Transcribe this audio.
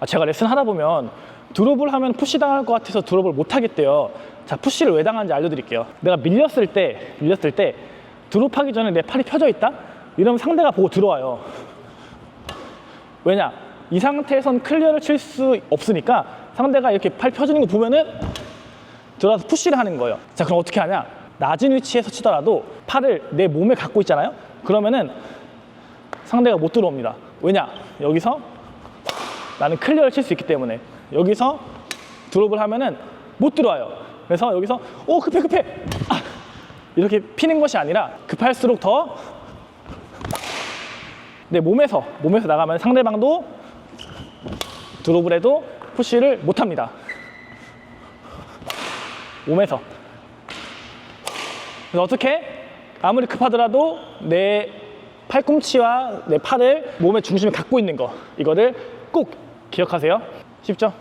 아, 제가 레슨 하다 보면 드롭을 하면 푸시 당할 것 같아서 드롭을 못 하겠대요. 자, 푸시를 왜 당하는지 알려드릴게요. 내가 밀렸을 때, 밀렸을 때 드롭하기 전에 내 팔이 펴져 있다? 이러면 상대가 보고 들어와요. 왜냐? 이 상태에선 클리어를 칠 수 없으니까 상대가 이렇게 팔 펴주는 거 보면은 들어가서 푸시를 하는 거예요. 자, 그럼 어떻게 하냐? 낮은 위치에서 치더라도 팔을 내 몸에 갖고 있잖아요? 그러면은 상대가 못 들어옵니다. 왜냐? 여기서 나는 클리어를 칠 수 있기 때문에 여기서 드롭을 하면은 못 들어와요. 그래서 여기서 오 급해 급해 아! 이렇게 피는 것이 아니라 급할수록 더 내 몸에서 몸에서 나가면 상대방도 드롭을 해도 푸시를 못 합니다. 몸에서. 그래서 어떻게 아무리 급하더라도 내 팔꿈치와 내 팔을 몸의 중심에 갖고 있는 거 이거를 꼭 기억하세요. 쉽죠?